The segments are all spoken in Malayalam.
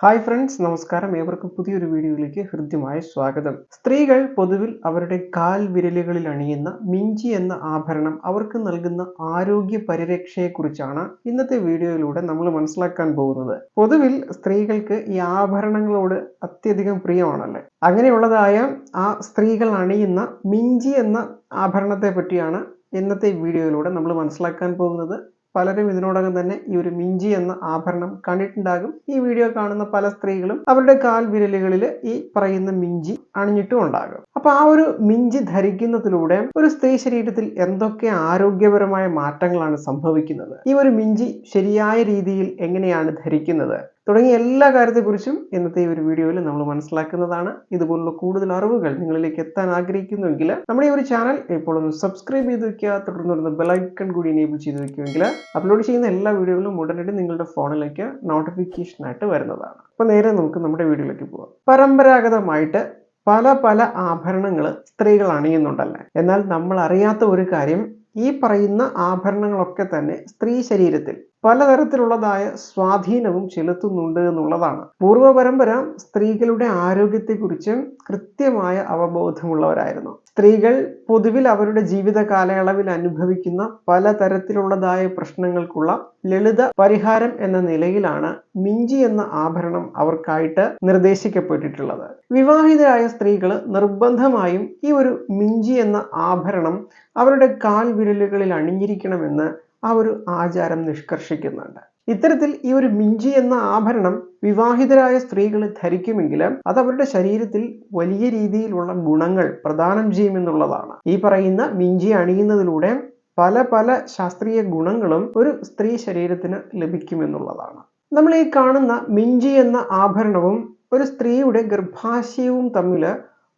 ഹായ് ഫ്രണ്ട്സ് നമസ്കാരം. ഏവർക്കും പുതിയൊരു വീഡിയോയിലേക്ക് ഹൃദ്യമായ സ്വാഗതം. സ്ത്രീകൾ പൊതുവിൽ അവരുടെ കാൽ വിരലുകളിൽ അണിയുന്ന മിഞ്ചി എന്ന ആഭരണം അവർക്ക് നൽകുന്ന ആരോഗ്യ പരിരക്ഷയെക്കുറിച്ചാണ് ഇന്നത്തെ വീഡിയോയിലൂടെ നമ്മൾ മനസ്സിലാക്കാൻ പോകുന്നത്. പൊതുവിൽ സ്ത്രീകൾക്ക് ഈ ആഭരണങ്ങളോട് അത്യധികം പ്രിയമാണല്ലേ? അങ്ങനെയുള്ളതായ ആ സ്ത്രീകൾ അണിയുന്ന മിഞ്ചി എന്ന ആഭരണത്തെ പറ്റിയാണ് ഇന്നത്തെ വീഡിയോയിലൂടെ നമ്മൾ മനസ്സിലാക്കാൻ പോകുന്നത്. പലരും ഇതിനോടകം തന്നെ ഈ ഒരു മിഞ്ചി എന്ന ആഭരണം കണ്ടിട്ടുണ്ടാകും. ഈ വീഡിയോ കാണുന്ന പല സ്ത്രീകളും അവരുടെ കാൽ വിരലുകളിൽ ഈ പറയുന്ന മിഞ്ചി അണിഞ്ഞിട്ടും ഉണ്ടാകും. അപ്പൊ ആ ഒരു മിഞ്ചി ധരിക്കുന്നതിലൂടെ ഒരു സ്ത്രീ ശരീരത്തിൽ എന്തൊക്കെ ആരോഗ്യപരമായ മാറ്റങ്ങളാണ് സംഭവിക്കുന്നത്? ഈ ഒരു മിഞ്ചി ശരിയായ രീതിയിൽ എങ്ങനെയാണ് ധരിക്കുന്നത്? തുടങ്ങിയ എല്ലാ കാര്യത്തെക്കുറിച്ചും ഇന്നത്തെ ഈ ഒരു വീഡിയോയിൽ നമ്മൾ മനസ്സിലാക്കുന്നതാണ്. ഇതുപോലുള്ള കൂടുതൽ അറിവുകൾ നിങ്ങളിലേക്ക് എത്താൻ ആഗ്രഹിക്കുന്നുവെങ്കിൽ നമ്മുടെ ഈ ഒരു ചാനൽ ഇപ്പോൾ ഒന്ന് സബ്സ്ക്രൈബ് ചെയ്ത് വെക്കുക തുടർന്ന് വരുന്ന ബെലൈക്കൺ കൂടി എനേബിൾ ചെയ്ത് വെക്കുമെങ്കിൽ അപ്ലോഡ് ചെയ്യുന്ന എല്ലാ വീഡിയോകളും ഉടനടി നിങ്ങളുടെ ഫോണിലേക്ക് നോട്ടിഫിക്കേഷനായിട്ട് വരുന്നതാണ്. അപ്പോൾ നേരെ നമുക്ക് നമ്മുടെ വീഡിയോയിലേക്ക് പോകാം പരമ്പരാഗതമായിട്ട് പല പല ആഭരണങ്ങൾ സ്ത്രീകൾ അണിയുന്നുണ്ടല്ലേ? എന്നാൽ നമ്മൾ അറിയാത്ത ഒരു കാര്യം ഈ പറയുന്ന ആഭരണങ്ങളൊക്കെ തന്നെ സ്ത്രീ ശരീരത്തിൽ പലതരത്തിലുള്ളതായ സ്വാധീനവും ചെലുത്തുന്നുണ്ട് എന്നുള്ളതാണ്. പൂർവ പരമ്പര സ്ത്രീകളുടെ ആരോഗ്യത്തെക്കുറിച്ച് കൃത്യമായ അവബോധമുള്ളവരായിരുന്നു. സ്ത്രീകൾ പൊതുവിൽ അവരുടെ ജീവിത കാലയളവിൽ അനുഭവിക്കുന്ന പലതരത്തിലുള്ളതായ പ്രശ്നങ്ങൾക്കുള്ള ലളിത പരിഹാരം എന്ന നിലയിലാണ് മിഞ്ചി എന്ന ആഭരണം അവർക്കായിട്ട് നിർദ്ദേശിക്കപ്പെട്ടിട്ടുള്ളത്. വിവാഹിതരായ സ്ത്രീകൾ നിർബന്ധമായും ഈ ഒരു മിഞ്ചി എന്ന ആഭരണം അവരുടെ കാൽ വിരലുകളിൽ അണിഞ്ഞിരിക്കണമെന്ന് ആ ഒരു ആചാരം നിഷ്കർഷിക്കുന്നുണ്ട്. ഇത്തരത്തിൽ ഈ ഒരു മിഞ്ചി എന്ന ആഭരണം വിവാഹിതരായ സ്ത്രീകൾ ധരിക്കുമെങ്കിലും അത് അവരുടെ ശരീരത്തിൽ വലിയ രീതിയിലുള്ള ഗുണങ്ങൾ പ്രദാനം ചെയ്യുമെന്നുള്ളതാണ്. ഈ പറയുന്ന മിഞ്ചി അണിയുന്നതിലൂടെ പല പല ശാസ്ത്രീയ ഗുണങ്ങളും ഒരു സ്ത്രീ ശരീരത്തിന് ലഭിക്കുമെന്നുള്ളതാണ്. നമ്മൾ ഈ കാണുന്ന മിഞ്ചി എന്ന ആഭരണവും ഒരു സ്ത്രീയുടെ ഗർഭാശയവും തമ്മിൽ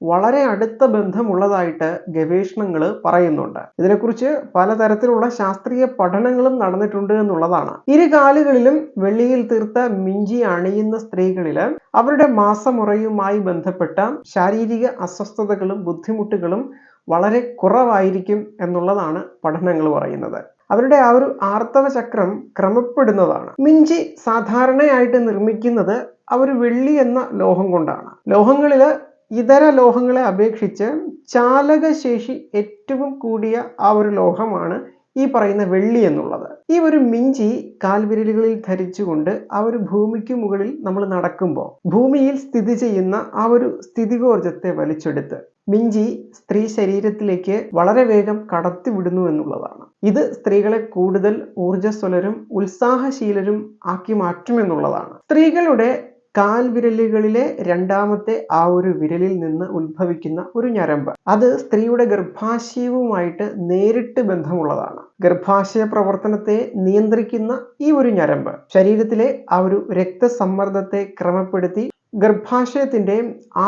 വളരെ അടുത്ത ബന്ധമുള്ളതായിട്ട് ഗവേഷണങ്ങൾ പറയുന്നുണ്ട്. ഇതിനെക്കുറിച്ച് പലതരത്തിലുള്ള ശാസ്ത്രീയ പഠനങ്ങളും നടന്നിട്ടുണ്ട് എന്നുള്ളതാണ്. ഇരു കാലുകളിലും വെള്ളിയിൽ തീർത്ത മിഞ്ചി അണിയുന്ന സ്ത്രീകളിൽ അവരുടെ മാസമുറയുമായി ബന്ധപ്പെട്ട ശാരീരിക അസ്വസ്ഥതകളും ബുദ്ധിമുട്ടുകളും വളരെ കുറവായിരിക്കും എന്നുള്ളതാണ് പഠനങ്ങൾ പറയുന്നത്. അവരുടെ ആ ഒരു ആർത്തവ ചക്രം ക്രമപ്പെടുന്നതാണ്. മിഞ്ചി സാധാരണയായിട്ട് നിർമ്മിക്കുന്നത് ഒരു വെള്ളി എന്ന ലോഹം കൊണ്ടാണ്. ലോഹങ്ങളിൽ ഇതര ലോഹങ്ങളെ അപേക്ഷിച്ച് ചാലകശേഷി ഏറ്റവും കൂടിയ ആ ഒരു ലോഹമാണ് ഈ പറയുന്ന വെള്ളി എന്നുള്ളത്. ഈ ഒരു മിഞ്ചി കാൽവിരലുകളിൽ ധരിച്ചുകൊണ്ട് ആ ഒരു ഭൂമിക്ക് മുകളിൽ നമ്മൾ നടക്കുമ്പോൾ ഭൂമിയിൽ സ്ഥിതി ചെയ്യുന്ന ആ ഒരു സ്ഥിതികോർജത്തെ വലിച്ചെടുത്ത് മിഞ്ചി സ്ത്രീ ശരീരത്തിലേക്ക് വളരെ വേഗം കടത്തിവിടുന്നു എന്നുള്ളതാണ്. ഇത് സ്ത്രീകളെ കൂടുതൽ ഊർജസ്വലരും ഉത്സാഹശീലരും ആക്കി മാറ്റുമെന്നുള്ളതാണ്. സ്ത്രീകളുടെ കാൽവിരലുകളിലെ രണ്ടാമത്തെ ആ ഒരു വിരലിൽ നിന്ന് ഉത്ഭവിക്കുന്ന ഒരു ഞരമ്പ്. അത് സ്ത്രീയുടെ ഗർഭാശയവുമായിട്ട് നേരിട്ട് ബന്ധമുള്ളതാണ്. ഗർഭാശയ പ്രവർത്തനത്തെ നിയന്ത്രിക്കുന്ന ഈ ഒരു ഞരമ്പ് ശരീരത്തിലെ ആ ഒരു രക്തസമ്മർദ്ദത്തെ ക്രമപ്പെടുത്തി ഗർഭാശയത്തിന്റെ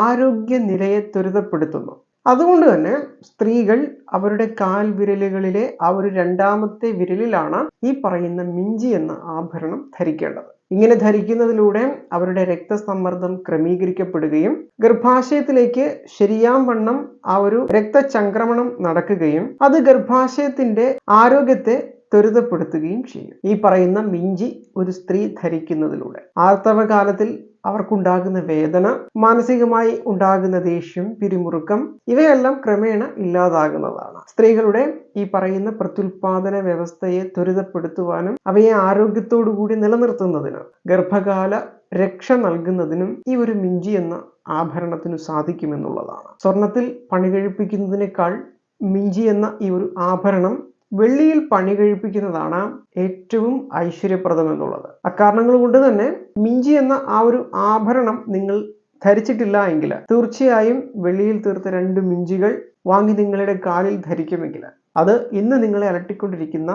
ആരോഗ്യ നിലയെ ത്വരിതപ്പെടുത്തുന്നു. അതുകൊണ്ട് തന്നെ സ്ത്രീകൾ അവരുടെ കാൽ വിരലുകളിലെ ആ ഒരു രണ്ടാമത്തെ വിരലിലാണ് ഈ പറയുന്ന മിഞ്ചി എന്ന ആഭരണം ധരിക്കേണ്ടത്. ഇങ്ങനെ ധരിക്കുന്നതിലൂടെ അവരുടെ രക്തസമ്മർദ്ദം ക്രമീകരിക്കപ്പെടുകയും ഗർഭാശയത്തിലേക്ക് ശരിയാം വണ്ണം ആ ഒരു രക്തചംക്രമണം നടക്കുകയും അത് ഗർഭാശയത്തിന്റെ ആരോഗ്യത്തെ ത്വരിതപ്പെടുത്തുകയും ചെയ്യും. ഈ പറയുന്ന മിഞ്ചി ഒരു സ്ത്രീ ധരിക്കുന്നതിലൂടെ. ആർത്തവകാലത്തിൽ അവർക്കുണ്ടാകുന്ന വേദന മാനസികമായി ഉണ്ടാകുന്ന ദേഷ്യം പിരിമുറുക്കം ഇവയെല്ലാം ക്രമേണ ഇല്ലാതാകുന്നതാണ്. സ്ത്രീകളുടെ ഈ പറയുന്ന പ്രത്യുൽപാദന വ്യവസ്ഥയെ ത്വരിതപ്പെടുത്തുവാനും അവയെ ആരോഗ്യത്തോടുകൂടി നിലനിർത്തുന്നതിനും ഗർഭകാല രക്ഷ നൽകുന്നതിനും ഈ ഒരു മിഞ്ചി എന്ന ആഭരണത്തിനു സാധിക്കുമെന്നുള്ളതാണ്. സ്വർണത്തിൽ പണി കഴിപ്പിക്കുന്നതിനേക്കാൾ മിഞ്ചി എന്ന ഈ ഒരു ആഭരണം വെള്ളിയിൽ പണി കഴിപ്പിക്കുന്നതാണ് ഏറ്റവും ഐശ്വര്യപ്രദം എന്നുള്ളത്. അക്കാരണങ്ങൾ കൊണ്ട് തന്നെ മിഞ്ചി എന്ന ആ ഒരു ആഭരണം നിങ്ങൾ ധരിച്ചിട്ടില്ല എങ്കിൽ തീർച്ചയായും വെള്ളിയിൽ തീർത്ത രണ്ട് മിഞ്ചികൾ വാങ്ങി നിങ്ങളുടെ കാലിൽ ധരിക്കുമെങ്കിൽ അത് ഇന്ന് നിങ്ങളെ അലട്ടിക്കൊണ്ടിരിക്കുന്ന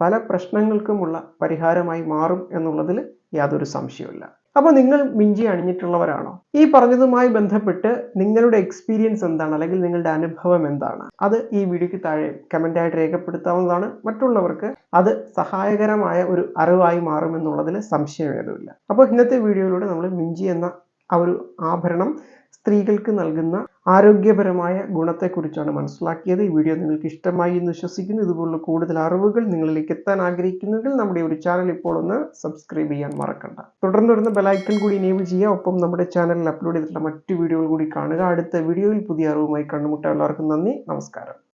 പല പ്രശ്നങ്ങൾക്കുമുള്ള പരിഹാരമായി മാറും എന്നുള്ളതിൽ യാതൊരു സംശയവുമില്ല. അപ്പോൾ നിങ്ങൾ മിഞ്ചി അണിഞ്ഞിട്ടുള്ളവരാണോ? ഈ പറഞ്ഞതുമായി ബന്ധപ്പെട്ട് നിങ്ങളുടെ എക്സ്പീരിയൻസ് എന്താണ്? അല്ലെങ്കിൽ നിങ്ങളുടെ അനുഭവം എന്താണ്? അത് ഈ വീഡിയോയ്ക്ക് താഴെ കമന്റായിട്ട് രേഖപ്പെടുത്താവുന്നതാണ്. മറ്റുള്ളവർക്ക് അത് സഹായകരമായ ഒരു അറിവായി മാറുമെന്നുള്ളതിൽ സംശയമേതുമില്ല. അപ്പോൾ ഇന്നത്തെ വീഡിയോയിലൂടെ നമ്മൾ മിഞ്ചി എന്ന ആ ഒരു ആഭരണം സ്ത്രീകൾക്ക് നൽകുന്ന ആരോഗ്യപരമായ ഗുണത്തെക്കുറിച്ചാണ് മനസ്സിലാക്കിയത്. ഈ വീഡിയോ നിങ്ങൾക്ക് ഇഷ്ടമായി എന്ന് വിശ്വസിക്കുന്നു. ഇതുപോലുള്ള കൂടുതൽ അറിവുകൾ നിങ്ങളിലേക്ക് എത്താൻ ആഗ്രഹിക്കുന്നെങ്കിൽ നമ്മുടെ ഒരു ചാനൽ ഇപ്പോൾ ഒന്ന് സബ്സ്ക്രൈബ് ചെയ്യാൻ മറക്കണ്ട. തുടർന്ന് വരുന്ന ബെലൈക്കൺ കൂടി ഇനേബിൾ ചെയ്യുക. ഒപ്പം നമ്മുടെ ചാനലിൽ അപ്ലോഡ് ചെയ്തിട്ടുള്ള മറ്റു വീഡിയോകൾ കൂടി കാണുക. അടുത്ത വീഡിയോയിൽ പുതിയ അറിവുമായി കണ്ടുമുട്ടാൻ എല്ലാവർക്കും നന്ദി. നമസ്കാരം.